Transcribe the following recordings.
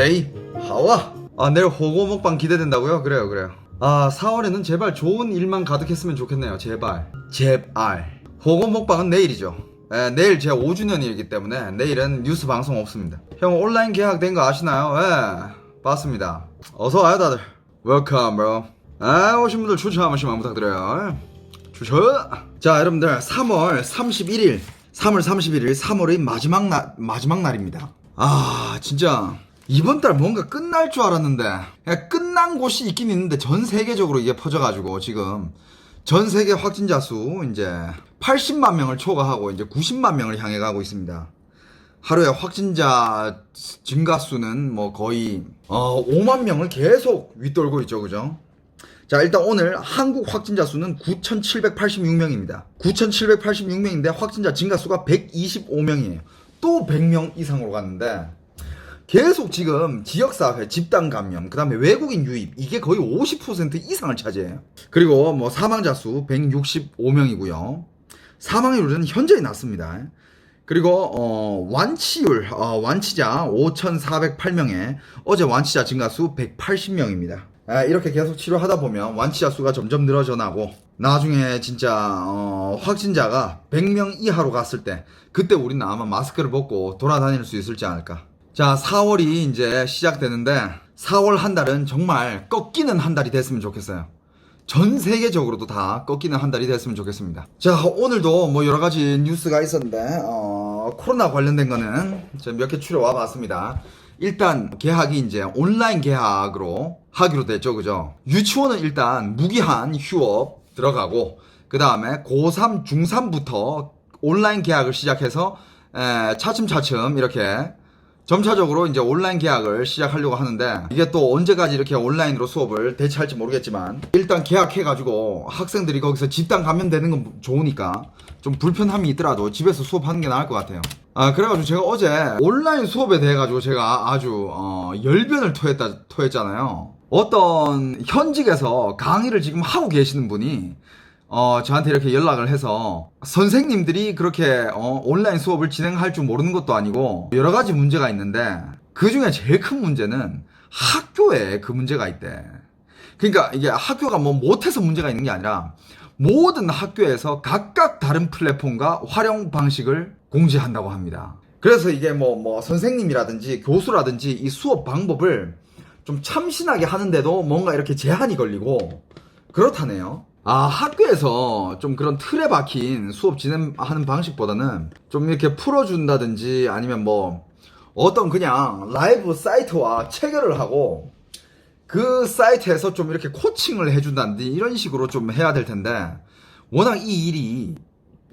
스테이 하와. 아 내일 호고 먹방 기대된다고요? 그래요 그래요. 아 4월에는 제발 좋은 일만 가득했으면 좋겠네요 제발. 제발. 호고 먹방은 내일이죠. 예, 내일 제 5주년이기 때문에 내일은 뉴스 방송 없습니다. 형 온라인 계약된 거 아시나요? 예 봤습니다. 어서 와요 다들. 웰컴 bro. 아 오신 분들 추천 한 번씩만 부탁드려요. 추천. 자 여러분들 3월 31일 3월 31일 3월의 마지막 날 마지막 날입니다. 아 진짜 이번 달 뭔가 끝날 줄 알았는데 끝난 곳이 있긴 있는데 전 세계적으로 이게 퍼져가지고 지금 전 세계 확진자 수 이제 80만 명을 초과하고 이제 90만 명을 향해 가고 있습니다. 하루에 확진자 증가 수는 뭐 거의 어 5만 명을 계속 윗돌고 있죠, 그죠? 자, 일단 오늘 한국 확진자 수는 9,786명입니다. 9,786명인데 확진자 증가 수가 125명이에요. 또 100명 이상으로 갔는데 계속 지금 지역사회 집단 감염, 그 다음에 외국인 유입, 이게 거의 50% 이상을 차지해요. 그리고 뭐 사망자 수 165명이고요. 사망률은 현저히 낮습니다. 그리고 어, 완치율, 어, 완치자 5,408명에 어제 완치자 증가 수 180명입니다. 이렇게 계속 치료하다 보면 완치자 수가 점점 늘어져 나고 나중에 진짜 어, 확진자가 100명 이하로 갔을 때 그때 우리는 아마 마스크를 벗고 돌아다닐 수 있을지 않을까. 자, 4월이 이제 시작되는데 4월 한 달은 정말 꺾이는 한 달이 됐으면 좋겠어요. 전 세계적으로도 다 꺾이는 한 달이 됐으면 좋겠습니다. 자, 오늘도 뭐 여러 가지 뉴스가 있었는데, 어, 코로나 관련된 거는 몇 개 추려와 봤습니다. 일단, 계약이 이제 온라인 계약으로 하기로 됐죠, 그죠? 유치원은 일단 무기한 휴업 들어가고, 그 다음에 고3, 중3부터 온라인 계약을 시작해서, 에, 차츰차츰 이렇게 점차적으로 이제 온라인 계약을 시작하려고 하는데 이게 또 언제까지 이렇게 온라인으로 수업을 대체할지 모르겠지만 일단 계약해가지고 학생들이 거기서 집단 감염되는 건 좋으니까 좀 불편함이 있더라도 집에서 수업하는 게 나을 것 같아요. 아 그래가지고 제가 어제 온라인 수업에 대해 가지고 제가 아주 어, 열변을 토했다 토했잖아요. 어떤 현직에서 강의를 지금 하고 계시는 분이 어, 저한테 이렇게 연락을 해서 선생님들이 그렇게 어, 온라인 수업을 진행할 줄 모르는 것도 아니고 여러 가지 문제가 있는데 그 중에 제일 큰 문제는 학교에 그 문제가 있대. 그러니까 이게 학교가 뭐 못해서 문제가 있는 게 아니라 모든 학교에서 각각 다른 플랫폼과 활용 방식을 공지한다고 합니다. 그래서 이게 뭐, 뭐, 선생님이라든지 교수라든지 이 수업 방법을 좀 참신하게 하는데도 뭔가 이렇게 제한이 걸리고 그렇다네요. 아, 학교에서 좀 그런 틀에 박힌 수업 진행하는 방식보다는 좀 이렇게 풀어준다든지 아니면 뭐 어떤 그냥 라이브 사이트와 체결을 하고 그 사이트에서 좀 이렇게 코칭을 해준다든지 이런 식으로 좀 해야 될 텐데 워낙 이 일이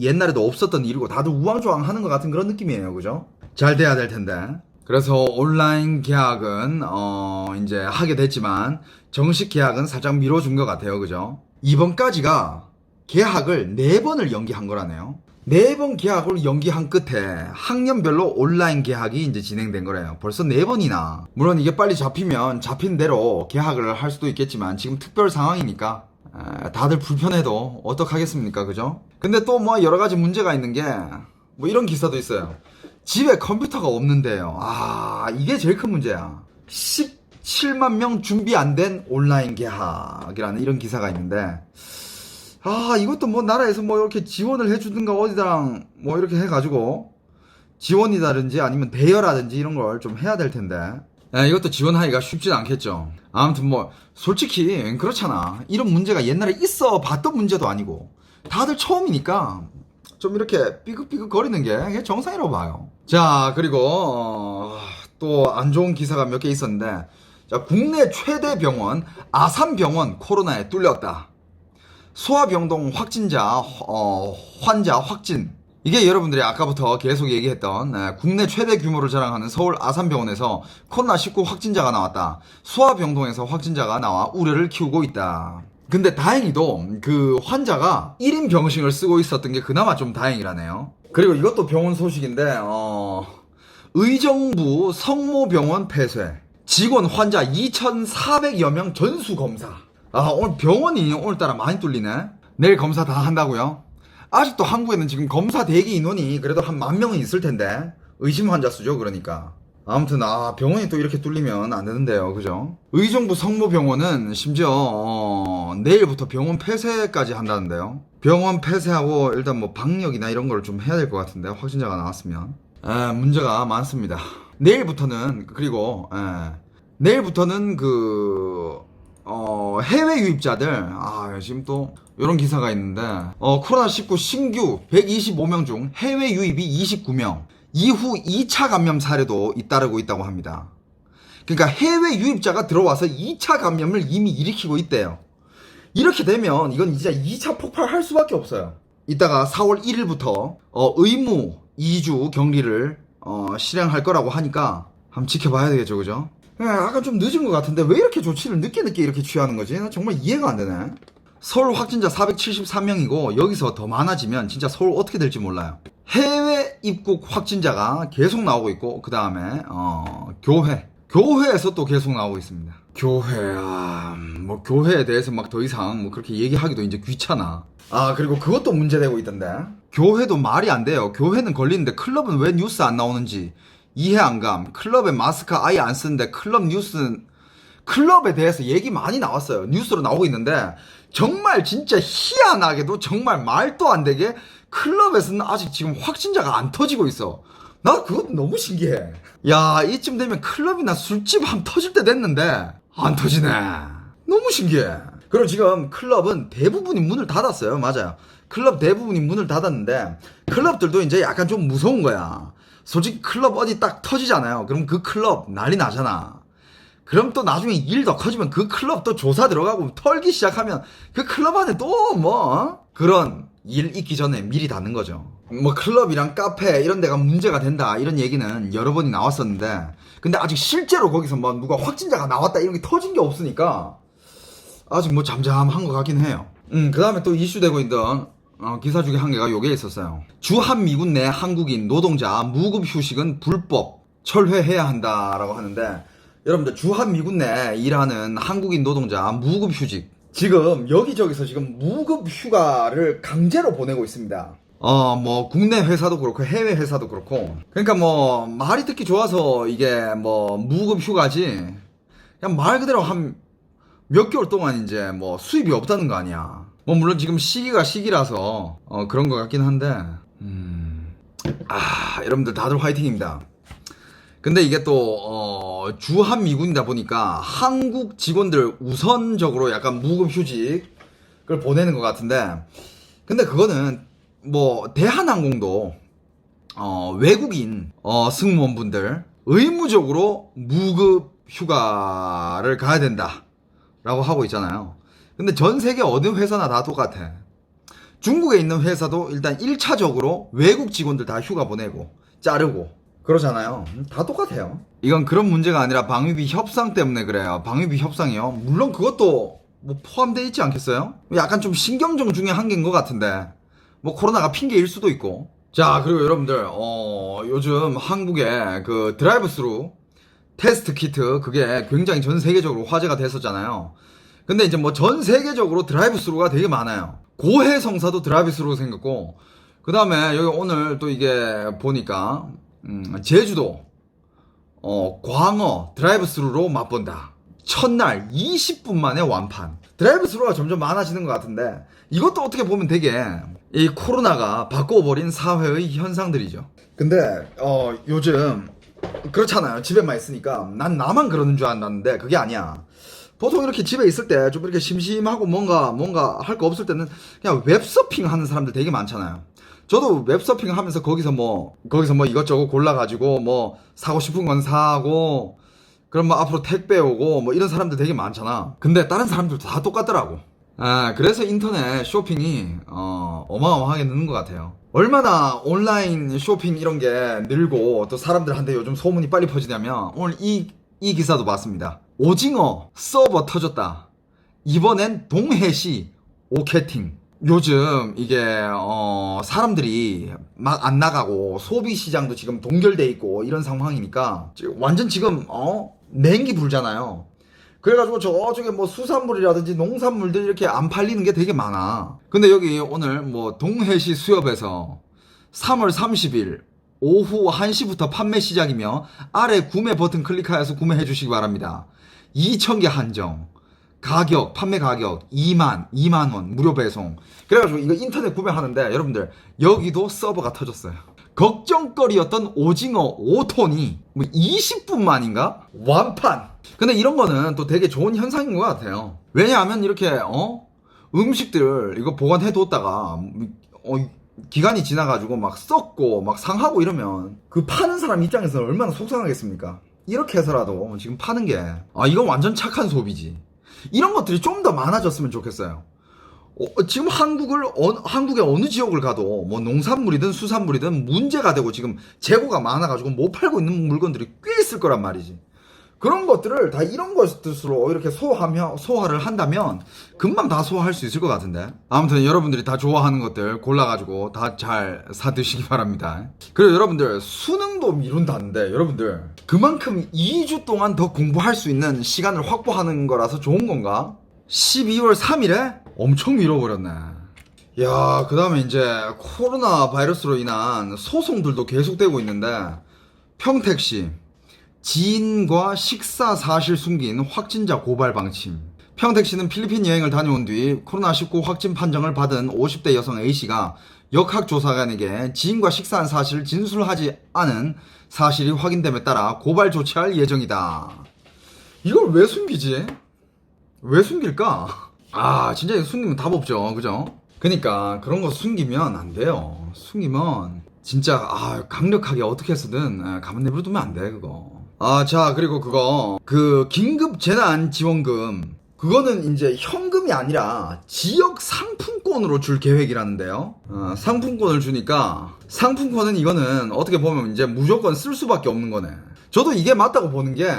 옛날에도 없었던 일이고 다들 우왕좌왕 하는 것 같은 그런 느낌이에요. 그죠? 잘 돼야 될 텐데. 그래서 온라인 계약은 어 이제 하게 됐지만 정식 계약은 살짝 미뤄준 것 같아요. 그죠? 이번까지가 계약을 네 번을 연기한 거라네요. 네번 계약을 연기한 끝에 학년별로 온라인 계약이 이제 진행된 거래요. 벌써 네 번이나. 물론 이게 빨리 잡히면 잡힌 대로 계약을 할 수도 있겠지만 지금 특별 상황이니까 에, 다들 불편해도 어떡하겠습니까, 그죠? 근데 또 뭐 여러 가지 문제가 있는 게 뭐 이런 기사도 있어요. 집에 컴퓨터가 없는데요. 아, 이게 제일 큰 문제야. 17만 명 준비 안 된 온라인 계약이라는 이런 기사가 있는데, 아, 이것도 뭐 나라에서 뭐 이렇게 지원을 해주든가 어디랑 뭐 이렇게 해가지고, 지원이라든지 아니면 대여라든지 이런 걸 좀 해야 될 텐데, 예, 이것도 지원하기가 쉽진 않겠죠. 아무튼 뭐, 솔직히 그렇잖아. 이런 문제가 옛날에 있어 봤던 문제도 아니고, 다들 처음이니까, 좀 이렇게 삐걱삐걱 거리는 게 정상이라고 봐요. 자, 그리고 어, 또안 좋은 기사가 몇 개 있었는데 자, 국내 최대 병원 아산병원 코로나에 뚫렸다. 소아병동 확진자 어, 환자 확진. 이게 여러분들이 아까부터 계속 얘기했던 네, 국내 최대 규모를 자랑하는 서울 아산병원에서 코로나19 확진자가 나왔다. 소아병동에서 확진자가 나와 우려를 키우고 있다. 근데 다행히도 그 환자가 1인 병실을 쓰고 있었던 게 그나마 좀 다행이라네요. 그리고 이것도 병원 소식인데, 어, 의정부 성모병원 폐쇄. 직원 환자 2,400여 명 전수 검사. 아, 오늘 병원이 오늘따라 많이 뚫리네. 내일 검사 다 한다고요? 아직도 한국에는 지금 검사 대기 인원이 그래도 한 만 명은 있을 텐데. 의심 환자 수죠, 그러니까. 아무튼 아 병원이 또 이렇게 뚫리면 안 되는데요 그죠 의정부 성모병원은 심지어 어, 내일부터 병원 폐쇄까지 한다는데요 병원 폐쇄하고 일단 뭐 방역이나 이런 걸 좀 해야 될 것 같은데 확진자가 나왔으면 에, 문제가 많습니다 내일부터는 그리고 에, 내일부터는 그 어, 해외 유입자들 아 지금 또 이런 기사가 있는데 어, 코로나19 신규 125명 중 해외 유입이 29명 이후 2차 감염 사례도 잇따르고 있다고 합니다. 그러니까 해외 유입자가 들어와서 2차 감염을 이미 일으키고 있대요. 이렇게 되면 이건 이제 2차 폭발할 수밖에 없어요. 이따가 4월 1일부터 어, 의무 2주 격리를 어, 실행할 거라고 하니까 한번 지켜봐야 되겠죠, 그죠? 예, 약간 좀 늦은 것 같은데 왜 이렇게 조치를 늦게 늦게 이렇게 취하는 거지? 나 정말 이해가 안 되네. 서울 확진자 473명이고 여기서 더 많아지면 진짜 서울 어떻게 될지 몰라요. 해외 입국 확진자가 계속 나오고 있고 그 다음에 어, 교회 교회에서 또 계속 나오고 있습니다. 교회 아 뭐 교회에 대해서 막 더 이상 뭐 그렇게 얘기하기도 이제 귀찮아. 아 그리고 그것도 문제되고 있던데 교회도 말이 안 돼요. 교회는 걸리는데 클럽은 왜 뉴스 안 나오는지 이해 안 감. 클럽에 마스크 아예 안 쓰는데 클럽 뉴스는 클럽에 대해서 얘기 많이 나왔어요. 뉴스로 나오고 있는데 정말 진짜 희한하게도 정말 말도 안 되게 클럽에서는 아직 지금 확진자가 안 터지고 있어. 나 그것도 너무 신기해. 야 이쯤 되면 클럽이나 술집 한 터질 때 됐는데 안 터지네. 너무 신기해. 그리고 지금 클럽은 대부분이 문을 닫았어요. 맞아요. 클럽 대부분이 문을 닫았는데 클럽들도 이제 약간 좀 무서운 거야. 솔직히 클럽 어디 딱 터지잖아요. 그럼 그 클럽 난리 나잖아. 그럼 또 나중에 일 더 커지면 그 클럽 또 조사 들어가고 털기 시작하면 그 클럽 안에 또 뭐 그런 일 있기 전에 미리 닫는 거죠. 뭐 클럽이랑 카페 이런 데가 문제가 된다 이런 얘기는 여러 번이 나왔었는데 근데 아직 실제로 거기서 뭐 누가 확진자가 나왔다 이런 게 터진 게 없으니까 아직 뭐 잠잠한 것 같긴 해요. 음, 그 다음에 또 이슈되고 있던 어, 기사 중에 한 개가 요게 있었어요. 주한 미군 내 한국인 노동자 무급 휴식은 불법 철회해야 한다라고 하는데 여러분들 주한 미군 내 일하는 한국인 노동자 무급 휴직 지금 여기저기서 지금 무급 휴가를 강제로 보내고 있습니다. 어, 뭐, 국내 회사도 그렇고, 해외 회사도 그렇고. 그러니까 뭐, 말이 듣기 좋아서 이게 뭐, 무급 휴가지. 그냥 말 그대로 한 몇 개월 동안 이제 뭐 수입이 없다는 거 아니야. 뭐 물론 지금 시기가 시기라서 어 그런 것 같긴 한데 음. 아 여러분들 다들 화이팅입니다. 근데 이게 또 어, 주한 미군이다 보니까 한국 직원들 우선적으로 약간 무급 휴직을 보내는 것 같은데 근데 그거는 뭐 대한항공도 어, 외국인 어, 승무원분들 의무적으로 무급 휴가를 가야 된다. 라고 하고 있잖아요. 근데 전 세계 어느 회사나 다 똑같아. 중국에 있는 회사도 일단 1차적으로 외국 직원들 다 휴가 보내고 자르고 그러잖아요. 다 똑같아요. 이건 그런 문제가 아니라 방위비 협상 때문에 그래요. 방위비 협상이요. 물론 그것도 뭐 포함되어 있지 않겠어요? 약간 좀 신경정 중에 한 개인 것 같은데 뭐 코로나가 핑계일 수도 있고. 자 그리고 여러분들 어 요즘 한국에 그 드라이브 스루 테스트 키트 그게 굉장히 전 세계적으로 화제가 됐었잖아요. 근데 이제 뭐 전 세계적으로 드라이브 스루가 되게 많아요. 고해 성사도 드라이브 스루로 생겼고 그 다음에 여기 오늘 또 이게 보니까 음, 제주도 어, 광어 드라이브 스루로 맛본다. 첫날 20분 만에 완판. 드라이브 스루가 점점 많아지는 것 같은데 이것도 어떻게 보면 되게 이 코로나가 바꿔버린 사회의 현상들이죠. 근데 어, 요즘 그렇잖아요. 집에만 있으니까 난 나만 그러는 줄 알았는데 그게 아니야. 보통 이렇게 집에 있을 때 좀 이렇게 심심하고 뭔가 뭔가 할 거 없을 때는 그냥 웹서핑 하는 사람들 되게 많잖아요. 저도 웹서핑 하면서 거기서 뭐 거기서 뭐 이것저것 골라 가지고 뭐 사고 싶은 건 사고 그럼 뭐 앞으로 택배 오고 뭐 이런 사람들 되게 많잖아. 근데 다른 사람들도 다 똑같더라고. 아, 그래서 인터넷 쇼핑이 어, 어마어마하게 느는 것 같아요. 얼마나 온라인 쇼핑 이런 게 늘고 또 사람들한테 요즘 소문이 빨리 퍼지냐면 오늘 이, 이 기사도 봤습니다. 오징어 서버 터졌다. 이번엔 동해시 오케팅. 요즘 이게 어 사람들이 막 안 나가고 소비 시장도 지금 동결돼 있고 이런 상황이니까 완전 지금 어 냉기 불잖아요. 그래가지고 저쪽에 뭐 수산물이라든지 농산물들 이렇게 안 팔리는 게 되게 많아. 근데 여기 오늘 뭐 동해시 수협에서 3월 30일 오후 1시부터 판매 시작이며 아래 구매 버튼 클릭하여서 구매해 주시기 바랍니다. 2,000개 한정. 가격, 판매 가격 2만, 2만 원 무료 배송. 그래가지고 이거 인터넷 구매하는데 여러분들 여기도 서버가 터졌어요. 걱정거리였던 오징어 5톤이 뭐 20분 만인가? 완판! 근데 이런 거는 또 되게 좋은 현상인 것 같아요. 왜냐하면 이렇게, 어? 음식들 이거 보관해뒀다가, 어, 기간이 지나가지고 막 썩고 막 상하고 이러면 그 파는 사람 입장에서는 얼마나 속상하겠습니까? 이렇게 해서라도 지금 파는 게, 아, 이건 완전 착한 소비지. 이런 것들이 좀 더 많아졌으면 좋겠어요. 어, 지금 한국을 어, 한국의 어느 지역을 가도 뭐 농산물이든 수산물이든 문제가 되고 지금 재고가 많아가지고 못 팔고 있는 물건들이 꽤 있을 거란 말이지. 그런 것들을 다 이런 것으로 이렇게 소화하며 소화를 한다면 금방 다 소화할 수 있을 것 같은데. 아무튼 여러분들이 다 좋아하는 것들 골라가지고 다 잘 사드시기 바랍니다. 그리고 여러분들 수능도 미룬다는데 여러분들 그만큼 2주 동안 더 공부할 수 있는 시간을 확보하는 거라서 좋은 건가? 12월 3일에 엄청 미뤄버렸네. 야, 그 다음에 이제 코로나 바이러스로 인한 소송들도 계속되고 있는데 평택시 지인과 식사 사실 숨긴 확진자 고발 방침. 평택시는 필리핀 여행을 다녀온 뒤 코로나19 확진 판정을 받은 50대 여성 A씨가 역학조사관에게 지인과 식사한 사실을 진술하지 않은 사실이 확인됨에 따라 고발 조치할 예정이다. 이걸 왜 숨기지? 왜 숨길까? 아, 진짜 이거 숨기면 답 없죠. 그죠? 그니까, 그런 거 숨기면 안 돼요. 숨기면, 진짜, 아, 강력하게 어떻게 해서든, 아, 가만 내버려두면 안 돼, 그거. 아, 자, 그리고 그거, 그, 긴급 재난 지원금. 그거는 이제 현금이 아니라 지역 상품권으로 줄 계획이라는데요. 어, 상품권을 주니까, 상품권은 이거는 어떻게 보면 이제 무조건 쓸 수밖에 없는 거네. 저도 이게 맞다고 보는 게,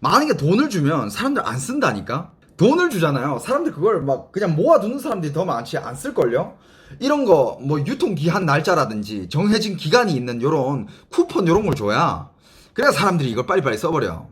만약에 돈을 주면 사람들 안 쓴다니까? 돈을 주잖아요. 사람들 그걸 막 그냥 모아두는 사람들이 더 많지 안 쓸걸요? 이런 거, 뭐, 유통기한 날짜라든지 정해진 기간이 있는 요런 쿠폰 요런 걸 줘야 그래야 사람들이 이걸 빨리빨리 써버려.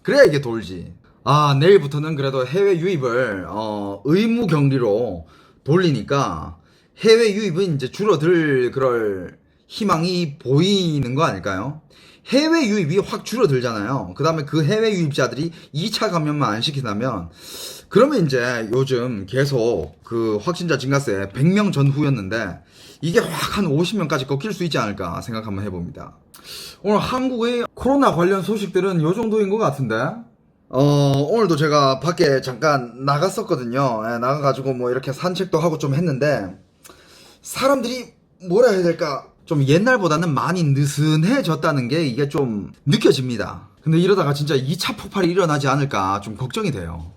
그래야 이게 돌지. 아, 내일부터는 그래도 해외 유입을, 어, 의무 격리로 돌리니까 해외 유입은 이제 줄어들 그럴 희망이 보이는 거 아닐까요? 해외 유입이 확 줄어들잖아요. 그 다음에 그 해외 유입자들이 2차 감염만 안 시킨다면, 그러면 이제 요즘 계속 그 확진자 증가세 100명 전후였는데, 이게 확 한 50명까지 꺾일 수 있지 않을까 생각 한번 해봅니다. 오늘 한국의 코로나 관련 소식들은 요 정도인 것 같은데, 어, 오늘도 제가 밖에 잠깐 나갔었거든요. 예, 나가가지고 뭐 이렇게 산책도 하고 좀 했는데, 사람들이 뭐라 해야 될까? 좀 옛날보다는 많이 느슨해졌다는 게 이게 좀 느껴집니다. 근데 이러다가 진짜 2차 폭발이 일어나지 않을까 좀 걱정이 돼요.